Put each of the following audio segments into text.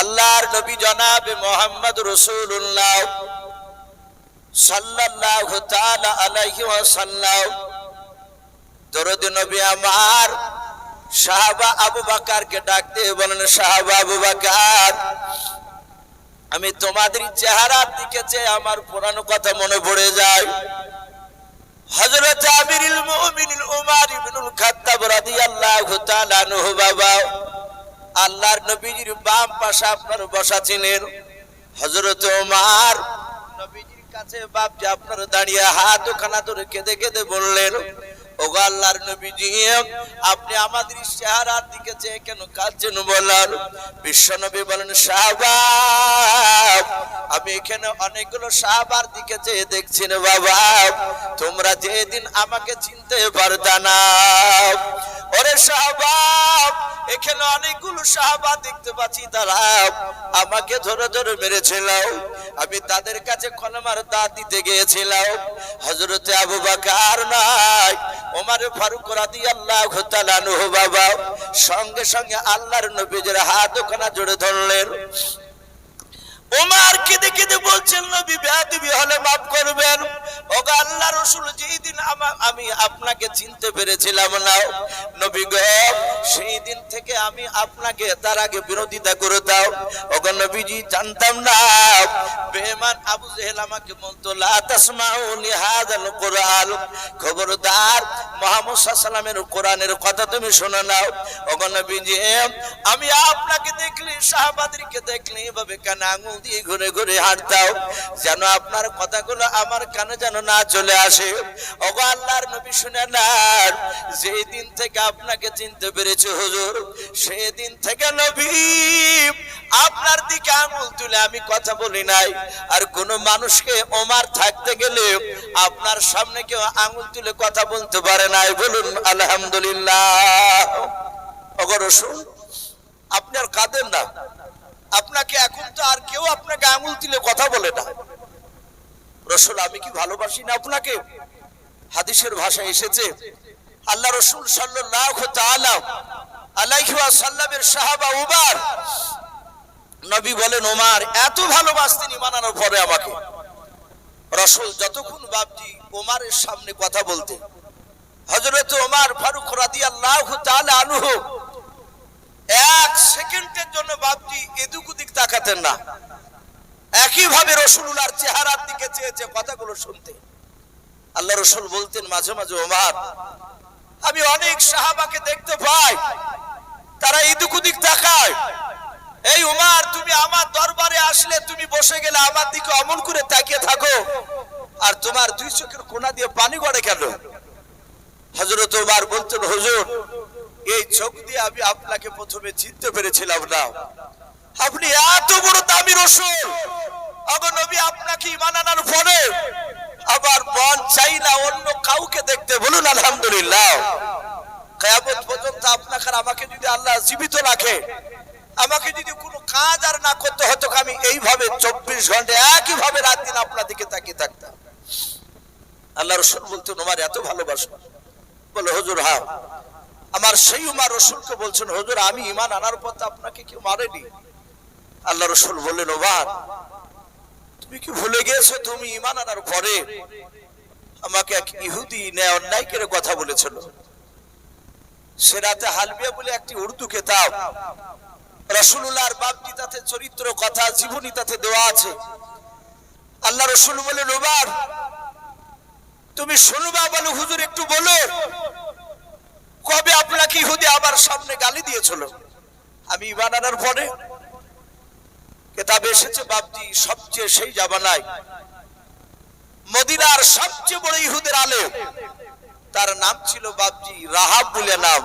আল্লাহর নবী জনাবে মোহাম্মদ রসুল্লাহ সাল্লাল্লাহু তাআলা আলাইহি ওয়াসাল্লাম। দরুদ নবী আমার সাহাবা আবু বাকারকে ডাকতে বলেন, সাহাবা আবু বাকার, আমি তোমাদের চেহারার দিকে চেয়ে আমার পুরানো কথা মনে পড়ে যায়। হযরত আমিরুল মুমিনিন উমর ইবনুল খাত্তাব রাদিয়াল্লাহু তাআলা আনহু বাবা আল্লাহর নবীজির বাম পাশে আপনার বসা ছিলেন হজরত ওমার। নবীজির কাছে বাপ যে আপনার দাঁড়িয়ে হাত ওখানা ধরে কেঁদে কেঁদে বললেন ওগো আল্লাহর নবীজি, আপনি আমাদের চেহারার দিকে চেয়ে কেন কাঁদছেন বলার? বিশ্ব নবী বলেন সাহাবাব আমি এখানে অনেকগুলো সাহাবার দিকে চেয়ে দেখছি না বাবা। তোমরা যেদিন আমাকে চিনতে পারতা না। ওরে সাহাবাব এখানে অনেকগুলো সাহাবা দেখতে পাচ্ছি তারা। আমাকে ধরে ধরে মেরেছিল। আমি তাদের কাছে খনমার দা দিতে গিয়েছিলাম। হজরতে আবু বাকার নাই, ওমারে ফারুক রাদি আল্লাহ বাবা, সঙ্গে সঙ্গে আল্লাহর নবীজের হাত ওখানা জুড়ে ধরলেন। ওমার কেঁদে কেঁদে বলছেন, নবী, বেয়াদবি হলে মাফ করবেন। ওগো আল্লাহ রসুল যেই দিন আমা- আপনাকে চিনতে পেরেছিলাম না, নবী গো সেই দিন থেকে আমি আপনাকে তার আগে বিরোধিতা করে দাও ওগো নবীজি, জানতাম না বেমান আবু জেহেল আমাকে বলতো, লা তাসমাউ লিহাদাল কোরআন। খবরদার মুহাম্মদ সাল্লামের কোরআনের কথা তুমি শুনে নাও ওগো নবীজি, আমি আপনাকে দেখলি, সাহাবাদেরকে দেখলি, এভাবে কানে আঙুল দিয়ে ঘুরে ঘুরে হাঁটতাও যেন আপনার কথাগুলো আমার কানে যেন না চলে আসে। ওগো আল্লাহর নবী শুনে নেন, যেই দিন থেকে আপনাকে চিনতে পেরেছে হুজুর, সেই দিন থেকে নবী, আপনার দিকে আঙুল তুলে আমি কথা বলি নাই। আর কোন মানুষকে ওমার থাকতে গেলে আপনার সামনে কেউ আঙুল তুলে কথা বলতে পারে নাই। বলুন, আলহামদুলিল্লাহ। অগর রসুল, আপনি আর কাঁদেন না। আপনাকে এখন তো আর কেউ আপনাকে আঙুল দিলে কথা বলে না। রসুল, আমি কি ভালোবাসি না আপনাকে? হাদিসের ভাষা এসেছে, আল্লাহ রসুল তাআলা সাহাবা উমার, নবী বলেন ওমার এত ভালোবাসতেন ইমানানোর পরে আমাকে। রসুল যতক্ষণ বাপজি ওমারের সামনে কথা বলতে হযরত ওমার ফারুক রাদিয়াল্লাহু তাআলা আনহু এক সেকেন্ডের জন্য বাপজি এদিক ওদিক তাকাতেন না। একই একইভাবে রসুলুল্লাহর চেহারার দিকে চেয়েছে কথাগুলো শুনতে। আল্লাহ রসুল বলতেন মাঝে মাঝে, ওমার, আমি অনেক সাহাবাকে দেখতে পাই, তারা এদিক ওদিক তাকায়। এই উমার তুমি আমার দরবারে আসলে তুমি বসে গেলে আমার দিকে অমন করে তাকিয়ে থাকো। আর তোমার দুই চোখের কোনা দিয়ে পানি গড়ে কেন? হজরত উমার বলতেন, হুজুর এই চোখ দিয়ে আমি আপনাকে প্রথমে চিনতে পেরেছিলাম না। আপনি এত বড় দামি অগো নবী আপনাকে ইমান পরে আবার মন চাই না, অন্য কাউকে দেখতে। বলুন, আলহামদুলিল্লাহ। কেয়ামত পর্যন্ত আপনাকে আমাকে যদি আল্লাহ জীবিত রাখে, আমাকে যদি কোনো কাজ আর না করতে হতো, আমি এইভাবে চব্বিশ ঘণ্টা একই ভাবে রাত দিন আপনার দিকে তাকিয়ে থাকতাম। আল্লাহ রসুল বলতেন, তোমার এত ভালোবাসো। বলে, হুজুর হ্যাঁ। আমার সেই উমার রসুলকে বলছেন, হুজুর, আমি ইমান আনার তো আপনাকে কেউ মারেনি। আল্লাহ রসুল বললেন ওবার তুমি কি ভুলে গিয়েছো তুমি ইমান আনার পরে? আমাকে এক ইহুদি ন্যায় অন্যায় করে কথা বলেছিল। সে রাতে হালবিয়া বলে একটি উর্দু কেতাব রসুল্লাহর বাপজি তাতে চরিত্র, কথা, জীবনী তাতে দেওয়া আছে। আল্লাহ রসুল বলে ওবার তুমি শুনবা? বলো, হুজুর, একটু বলো। কবে আপনাকে ইহুদি আবার সামনে গালি দিয়েছিল? আমি ইমান আনার পরে এসেছে, বাপজি, সবচেয়ে সেই জামানায়। মদিনার সবচেয়ে বড় ইহুদের আলে তার নাম ছিল বাপজি রাহাব বলে নাম।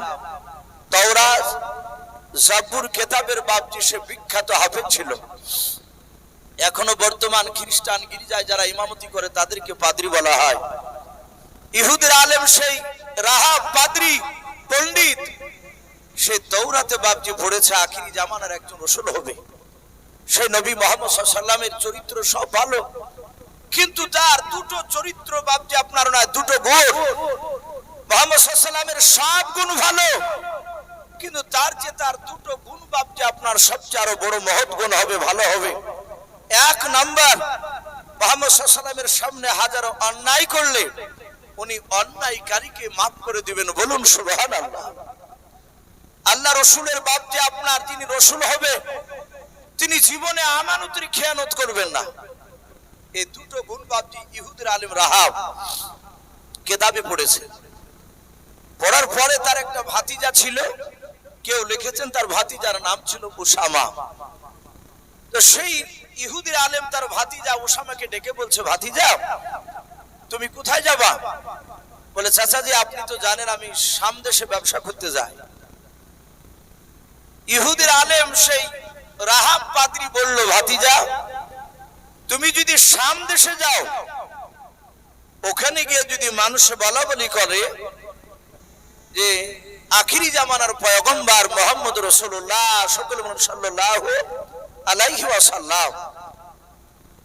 জাবুর কেতাবের বাপজি সে বিখ্যাত হাফেজ ছিল। এখনও বর্তমান খ্রিস্টান গির্জায় যারা ইমামতি করে তাদেরকে পাদ্রী বলা হয়। ইহুদের আলেম সেই রাহাব পাদ্রী। পণ্ডিত, সে তৌরাতে বাপজি পড়েছে আখিরি জামানার একজন রসুল হবে। সে নবী মোহাম্মদ সাল্লামের চরিত্র সব ভালো, কিন্তু তার দুটো চরিত্র বাপজি আপনার নয়, দুটো গুণ। মোহাম্মদ সাল্লামের সব গুণ ভালো, কিন্তু তার যে তার দুটো গুণ বাপ যে আপনার সবচেয়ে আরও বড় মহৎ গুণ হবে, ভালো হবে। এক নাম্বার, মোহাম্মদ সাল্লামের সামনে হাজারো অন্যায় করলে উনি অন্যায়কারীকে মাফ করে দিবেন। বলুন সুবহান আল্লাহ আল্লাহ রসুলের বাপ যে আপনার, তিনি রসুল হবে। তিনি জীবনে আমানতের খেয়ানত করবেন না। এই দুটো গুণ বাপজি ইহুদের আলিম রাহাব কেদাবে পড়েছে। পড়ার পরে তার একটা ভাতিজা ছিল। কেউ লিখেছেন তার ভাতিজার নাম ছিল উসামা। তো সেই ইহুদির আলেম তার ভাতিজা উসামাকে ডেকে বলছে, ভাতিজা তুমি কোথায় যাবা? বলে, চাচাজি, আপনি তো জানেন আমি সামদেশে ব্যবসা করতে যাই। ইহুদির আলেম সেই রাহাব পাদ্রি বলল, ভাতিজা, তুমি যদি সাম দেশে যাও, ওখানে গিয়ে যদি মানুষ বলা বলি করে যে, আখিরি জামানার পয়গম্বর মোহাম্মদ রসুল্লাহ, সকল সাল্লাহ আলাইহি ওয়াসাল্লাম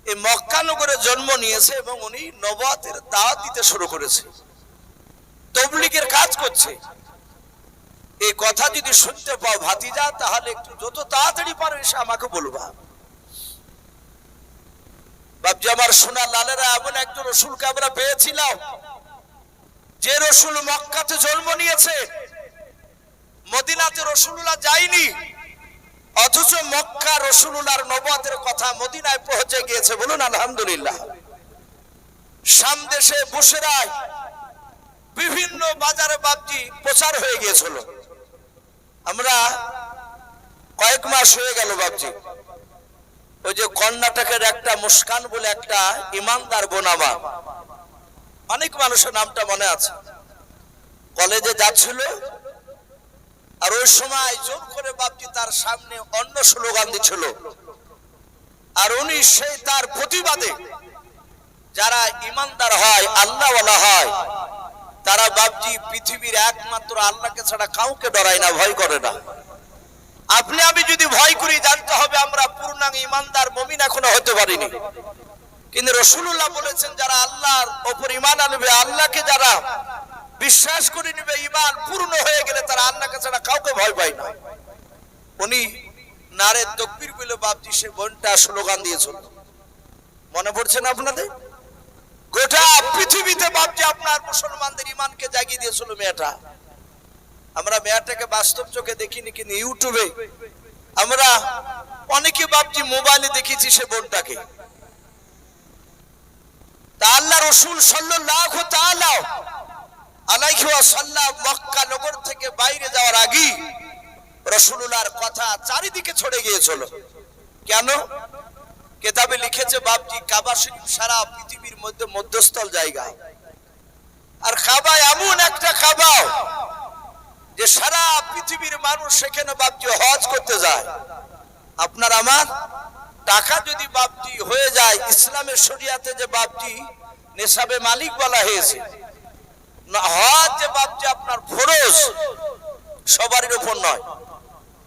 এই মক্কা নগরে জন্ম নিয়েছে এবং উনি নবাতের দাওয়াত দিতে শুরু করেছে। তবলিগের কাজ করছে। এই কথা যদি শুনতে পাও ভাতিজা, তাহলে একটু যত তাড়াতাড়ি পারো এসে আমাকে বলবা। বাপজি, আমার সোনা লালেরা এমন একজন রসুলকে আমরা পেয়েছিলাম, যে রসুল মক্কাতে জন্ম নিয়েছে। মদিনাতে রসুল্লাহ যায়নি। অথচ মক্কা রসুল্লাহর নবাতের কথা মদিনায় পৌঁছে গিয়েছে বলুন, আলহামদুলিল্লাহ। সামদেশে বুসেরায় বিভিন্ন বাজারে বাপজি প্রচার হয়ে গিয়েছিল। আমরা কয়েক মাস হয়ে গেল বাপজি। ওই যে কর্ণাটকের একটা মুস্কান বলে একটা ইমানদার বোনামা অনেক মানুষের নামটা মনে আছে। কলেজে যাচ্ছিল আর ওই সময় জোর করে বাপজি তার সামনে অন্য স্লোগান দিচ্ছিল। আর উনি সেই তার প্রতিবাদে যারা ইমানদার হয়, আল্লাহওয়ালা হয়, তারা বাপজি পৃথিবীর একমাত্র আল্লাহকে ছাড়া কাউকে ডরায় না, ভয় করে না। আপনি, আমি যদি ভয় করি, জানতে হবে আমরা পূর্ণাঙ্গ ইমানদার, মমিন এখনও হতে পারিনি। কিন্তু রসুল্লাহ বলেছেন, যারা আল্লাহর ওপর ইমান আনবে, আল্লাহকে যারা বিশ্বাস করে নিবে ইমান পূর্ণ হয়ে গেলে তারা আল্লাহকে ছাড়া কাউকে ভয় পায় না। উনি নারে তকবির বলে, বাপজি, সে বোনটা স্লোগান দিয়েছিল। মনে পড়ছে না আপনাদের? গোটা পৃথিবীতে বাপজি আপনার মুসলমানদের ইমানকে জাগিয়ে দিয়েছিল মেয়েটা। আমরা মেয়েটাকে বাস্তব চোখে দেখিনি, কিন্তু ইউটিউবে আমরা অনেকে বাপজি মোবাইলে দেখেছি সে বোনটাকে। তা আল্লাহ রসুল সাল্লাল্লাহু তাআলা নগর থেকে বাইরে যাওয়ার আগে রসুলুল্লাহর কথা চারিদিকে ছড়ে গিয়েছিল। কেন? কেতাবে লিখেছে বাপজি কাবা শরীফ সারা পৃথিবীর মধ্যে মধ্যস্থল জায়গা। আর কাবা এমন একটা কাবা যে সারা পৃথিবীর মানুষ সেখানে বাপজি হজ করতে যায়। আপনার আমার টাকা যদি বাপজি হয়ে যায়, ইসলামের শরিয়াতে যে বাপজি নেশাবে মালিক বলা হয়েছে না হজ যে বাপজি আপনার ফরজ, সবারই উপর নয়।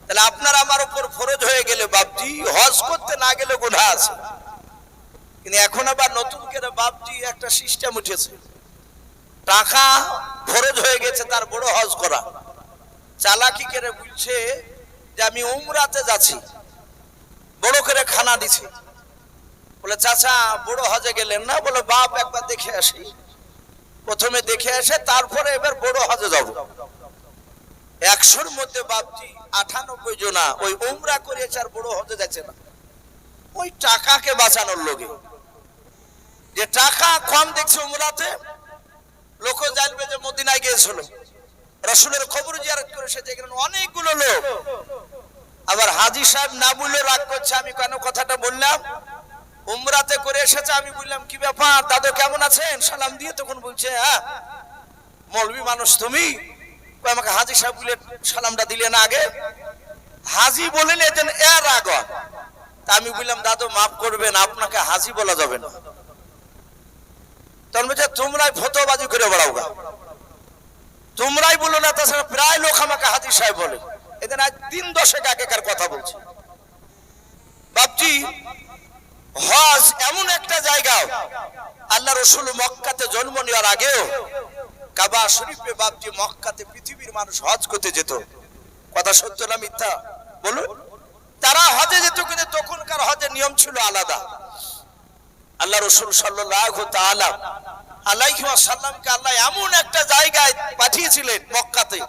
তাহলে আপনার আমার উপর ফরজ হয়ে গেলে হজ করতে না গেলে আছে। কিন্তু এখন আবার নতুন করে একটা সিস্টেম উঠেছে। টাকা ফরজ হয়ে গেছে, তার বড় হজ করা। চালাকি করে বলছে যে আমি উমরাতে যাচ্ছি, বড় করে খানা দিছি বলে, চাচা, বড় হজে গেলেন না? বলে, বাপ একবার দেখে আসি। প্রথমে দেখে আসে, তারপরে এবার বড় হজে যাব। একশোর মধ্যে বাপজি আটানব্বই জনা, ওই উমরা করেছে আর বড় হজে যাচ্ছে না। ওই টাকাকে বাঁচানোর লোকে। যে টাকা কম দেখছে উমরাতে লোক জানবে যে মদিনায় গিয়েছিল। রসুলের খবর জিয়ারত করে সে যেখানে অনেকগুলো লোক। আবার হাজি সাহেব না বললে রাগ করছে, আমি কেন কথাটা বললাম? উমরাতে করে এসেছে, আমি বললাম, কি ব্যাপার? দাদু কেমন আছেন? সালাম দিয়ে তখন বলছে হ্যাঁ মৌলবি মানুষ তুমি। আমাকে হাজি সাহেব বলে সালামটা দিলে না আগে। হাজি বলেন এতেন এর আগ তা আমি বললাম, দাদু, মাফ করবেন, আপনাকে হাজি বলা যাবে না। তখন বলছে, তোমরাই ফতোবাজি করে বেড়াও গা। তোমরাই বলো না, তাছাড়া প্রায় লোক আমাকে হাজি সাহেব বলে। এদের আজ দিন দশেক আগেকার কথা বলছি। বাপজি হজ এমন একটা জায়গা আল্লাহ রসুল মক্কাতে জন্ম নেওয়ার আগেও কাবা শরীফে বাপজি মক্কাতে পৃথিবীর মানুষ হজ করতে যেত। কথা সত্য না মিথ্যা? বলুন। তারা হজে যেত, কিন্তু তখনকার হজের নিয়ম ছিল আলাদা। আল্লাহ রসুল সাল্লাহ তাআলা আলাইহি ওয়াসাল্লামকে আল্লাহ এমন একটা জায়গায় পাঠিয়েছিলেন মক্কাতে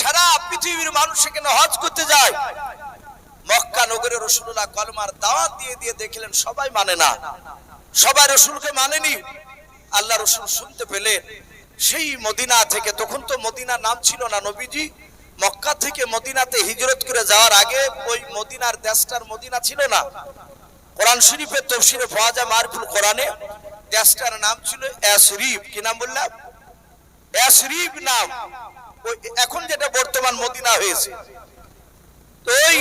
সারা পৃথিবীর মানুষ সেখানে হজ করতে যায়। মক্কা নগরে রসুল্লাহ কলমার দাওয়াত দিয়ে দিয়ে দেখলেন সবাই মানে না। সবাই রসুলকে মানেনি। আল্লাহ রসুল শুনতে পেলেন। সেই মদিনা থেকে, তখন তো মদিনা নাম ছিল না নবীজি। মক্কা থেকে মদিনাতে হিজরত করে যাওয়ার আগে ওই মদিনার দেশটার মদিনা ছিল না। কোরআন শরীফের তফসিরে যায় মারফুল কোরআনে। দেশটার নাম ছিল অ্যাশরিফ কি নাম বললাম? অ্যাশরিফ নাম। ওই এখন যেটা বর্তমান মদিনা হয়েছে। তো ওই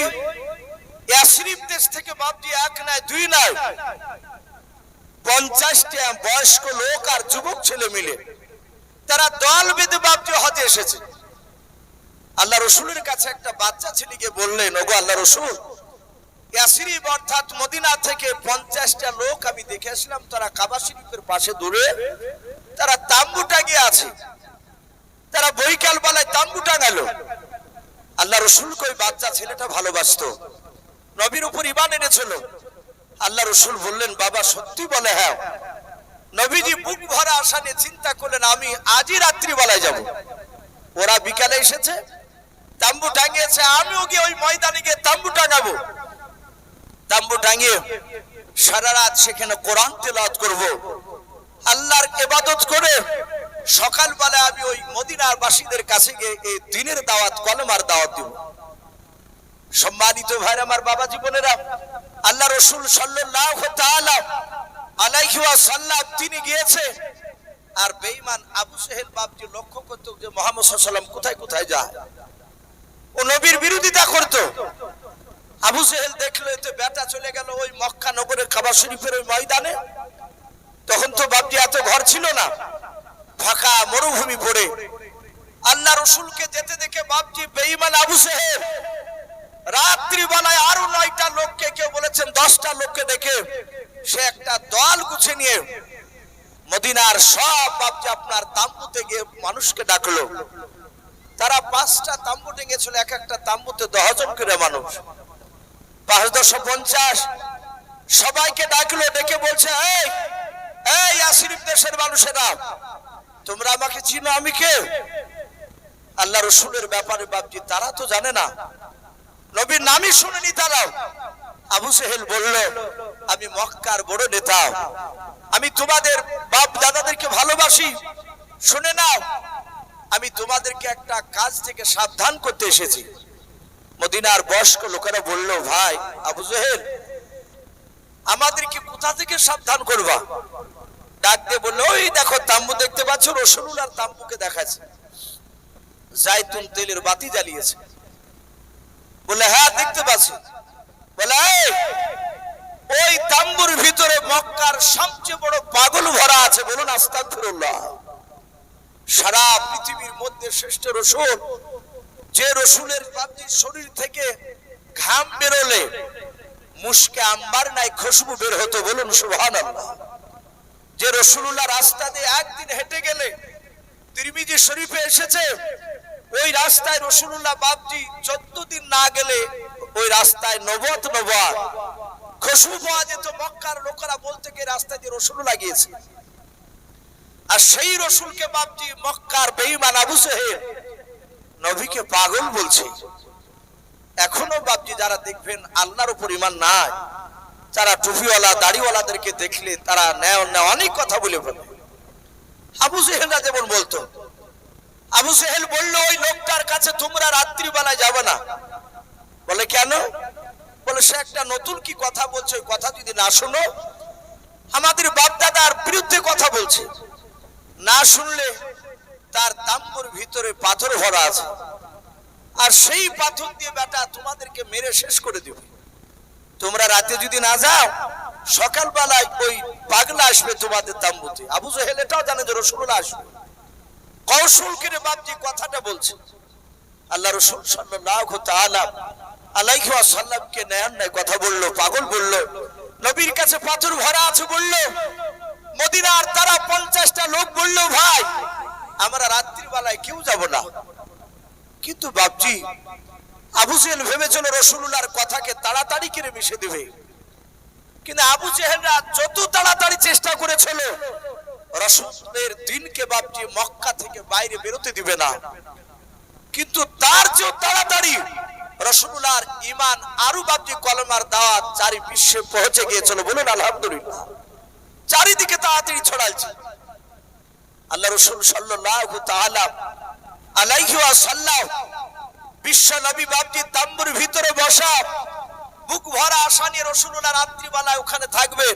অ্যাশরিফ দেশ থেকে বাপজি এক নয় দুই নয় পঞ্চাশটা বয়স্ক লোক আর যুবক ছেলে মিলে। তারা দল বেঁধে বাপজি হজে এসেছে। আল্লাহ রসুলের কাছে একটা বাচ্চা ছেলেকে বললেন, ওগো আল্লাহ রসুল অর্থাৎ মদিনা থেকে পঞ্চাশটা লোক আমি দেখে আসলাম, তারা কাবা শরীফের পাশে দূরে তারা তাম্বু টাঙিয়ে আছে। তারা বৈকাল বেলায় তাম্বু টাঙালো আল্লাহ রসুল কই বাচ্চা ছেলেটা ভালোবাসতো। নবীর উপর ইমান এনেছিল। আল্লাহ রসুল বললেন, বাবা, সত্যি বলে হ্যাঁ। নবীজি বুক ভরা আশা নিয়ে চিন্তা করলেন, আমি আজই রাত্রিবেলায় যাব। ওরা বিকালে এসেছে, তাম্বু টাঙিয়েছে, আমিও গিয়ে ওই ময়দানে গিয়ে তাম্বু টাঙাবো। তাম্বু টাঙিয়ে সারা রাত সেখানে কোরআন তেলাওয়াত করব। আল্লাহর ইবাদত করে সকালবেলা আমি ওই মদিনার বাসীদের কাছে গিয়ে এই দিনের দাওয়াত, কলমার দাওয়াত দিব। সম্মানিত ভাইরা, আমার বাবা জীবনেরা, আল্লাহ রসুল ওয়াসাল্লাম তিনি গিয়েছে, আর বেঈমান আবু সেহেল বাপজি লক্ষ্য করতো যে মোহাম্মদ ওয়াসাল্লাম কোথায় কোথায় যায়। ও নবীর বিরোধিতা করতো। আবু সেহেল দেখল, এতে বেটা চলে গেল ওই মক্কা নগরের খাবার শরীফের ওই ময়দানে। তখন তো বাপজি এত ঘর ছিল না, ফাঁকা মরুভূমি পড়ে আল্লাহ রসুলকে যেতে দেখে বাপজি বেঈমান আবু সেহেল রাত্রি বেলায় আরও নয়টা লোককে কেউ বলেছেন দশটা লোককে দেখে সে একটা দল গুছে নিয়ে মদিনার সব বাপজি আপনার তাম্বুতে গিয়ে মানুষকে ডাকলো। তারা পাঁচটা তাম্বু টেঙেছিল, এক একটা তাম্বুতে দশজন করে মানুষ। পাঁচ দশ পঞ্চাশ সবাইকে ডাকলো, ডেকে বলছে, এই এই আসিরিফ দেশের মানুষেরা, তোমরা আমাকে চিনো, আমি কে? আল্লাহ রসুলের ব্যাপারে বাপজি, তারা তো জানে না। নবীর নামই শুনেনি তারাও আবু সেহেল বলল, আমি মক্কার বড় নেতা। আমি তোমাদের বাপ দাদাদেরকে ভালোবাসি। শুনে নাও, আমি তোমাদেরকে একটা কাজ থেকে সাবধান করতে এসেছি। মদিনার বয়স্ক লোকেরা বলল, ভাই, আবু জহেল আমাদেরকে কোথা থেকে সাবধান করবা? ডাক দিয়ে বলল, ওই দেখো, তাম্বু দেখতে পাচ্ছ রসুল আর তাম্বুকে দেখাচ্ছে। জাইতুন তেলের বাতি জ্বালিয়েছে। বলে হ্যাঁ দেখতে পাচ্ছি। বলে ওই তাম্বুর ভিতরে মক্কার সবচেয়ে বড় পাগল ভরা আছে। বলুন, আস্তাগফিরুল্লাহ। সারা পৃথিবীর মধ্যে শ্রেষ্ঠ রসুল, যে বাপজির শরীর থেকে ঘাম বেরোলে মুশকে আম্বার নাই খুশবু বের হতো। বলুন, সুবহানাল্লাহ। যে রসুল্লাহ রাস্তা দিয়ে একদিন হেঁটে গেলে তিরমিজি শরীফে এসেছে ওই রাস্তায় রসুল্লাহ বাপজি চোদ্দ দিন না গেলে ওই রাস্তায় নবত নবাত খুশবু পাওয়া যেত মক্কার লোকেরা বলতে গিয়ে রাস্তায় দিয়ে রসুল্লাহ গিয়েছে আর সেই রসুলকে বাপজি মক্কার বেঈমান আবু সাহেব নবীকে পাগল বলছে। এখনও বাপজি যারা দেখবেন আল্লাহর উপর ইমান নাই তারা টুপিওয়ালা, দাড়িওয়ালাদেরকে দেখলে তারা অনেক কথা বলে ফেলে আবু সেহেলরা যেমন বলতো আবু সেহেল বলল, ওই লোকটার কাছে তোমরা রাত্রিবেলায় যাবে না। বলে, কেন? বলে, সে একটা নতুন কি কথা বলছে, ওই কথা যদি না শোনো, আমাদের বাপদাদার বিরুদ্ধে কথা বলছে। না শুনলে তার তাম্বুর ভিতরে পাথর ভরা আছে। আর সেই পাথর দিয়ে বেটা তোমাদেরকে মেরে শেষ করে দিবে। তোমরা রাতে যদি না যাও, সকালবেলায় ওই পাগলা আসবে তোমাদের তাম্বুতে। আবু জাহেল এটাও জানে যে রসুল্লাহ আসবে। কৌশল করে বাপজি কথাটা বলছে, আল্লাহ রসুল সাল্লাল্লাহু তাআলা আলাইহি ওয়াসাল্লামকে নেয়ার নাই কথা বলল, পাগল বলল, নবীর কাছে পাথর ভরা আছে বলল, মদিনার তারা পঞ্চাশটা লোক বলল, ভাই, আমরা রাত্রিবেলায় কেউ যাব না। কিন্তু বাপজি, আবু জেহেল ভেবেছিল রসুল্লাহর কথাকে তাড়াতাড়ি করে মিশে দেবে। কিন্তু আবু জেহেলরা যত তাড়াতাড়ি চেষ্টা করেছিল রসুলের দিনকে বাপজি মক্কা থেকে বাইরে বেরোতে দিবে না। কিন্তু তার চেয়েও তাড়াতাড়ি রসুল্লাহর ইমান আরও বাপজি কলমার দাওয়াত চারি বিশ্বে পৌঁছে গিয়েছিল বলুন আলহামদুলিল্লাহ। চারিদিকে তাড়াতাড়ি ছড়াইছে। আল্লাহ রসুল সাল্লাল্লাহু তাআলা আলাইহি ওয়াসাল্লাম বিশ্ব নবী বাপজি তাম্বুর ভিতরে বসা বুক ভরা আশা নিয়ে রসুল্লাহ রাত্রিবেলায় ওখানে থাকবে।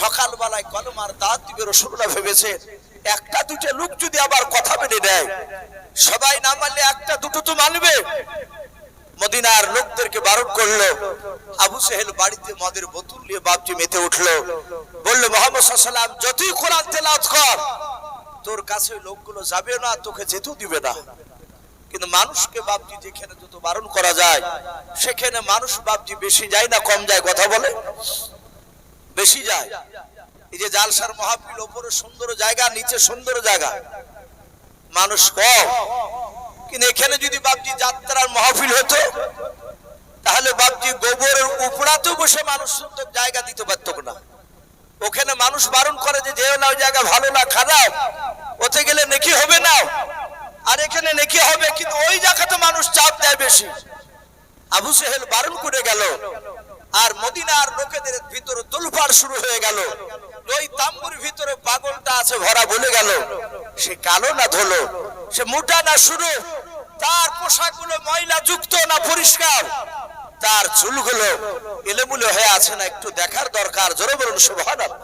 সকালবেলায় কলমার দাঁত দিবে রসুল্লাহ ভেবেছে, একটা দুটো লোক যদি আবার কথা বেড়ে দেয়, সবাই না মানলে একটা দুটো তো মানবে। মদিনার লোকদেরকে বারণ করল, আবু সেহেল বাড়িতে মদের বোতল নিয়ে বাপজি মেতে উঠল, বলল, মোহাম্মদ সাল্লাম যতই কোরআন তেলাওয়াত কর, তোর কাছে লোকগুলো যাবে না, তোকে যেতেও দিবে না। কিন্তু মানুষকে বাপজি যেখানে যত বারণ করা যায়, সেখানে মানুষ বাপজি বেশি যায় না, কম যায়, কথা বলে? বেশি যায়। এই যে জালসার মহাপিল ওপরে সুন্দর জায়গা, নিচে সুন্দর জায়গা। মানুষ কম। কিন্তু এখানে যদি বাপজি যাত্রার মহাফিল হতো, তাহলে বাপজি গোবরের উপরাতেও বসে মানুষ সুন্দর জায়গা দিতে পারতো না। ওখানে মানুষ বারণ করে যে, যেও না, ওই জায়গা ভালো না, খারাপ। ওতে গেলে নেকি হবে না? আর এখানে নেকি হবে, কিন্তু ওই জায়গাতে মানুষ চাপ দেয় বেশি। আবু সেহেল বারণ করে গেল, আর মদিনার লোকেদের ভিতরে তোলপাড় শুরু হয়ে গেল। ওই তাম্বুর ভিতরে পাগলটা আছে ভরা বলে গেল, সে কালো না ধলো, সে মোটা না শুরু তার পোশাকগুলো ময়লা যুক্ত না পরিষ্কার, তার চুলগুলো এলেমুলে হয়ে আছে না, একটু দেখার দরকার, জোরে বলুন, সুবহানাল্লাহ।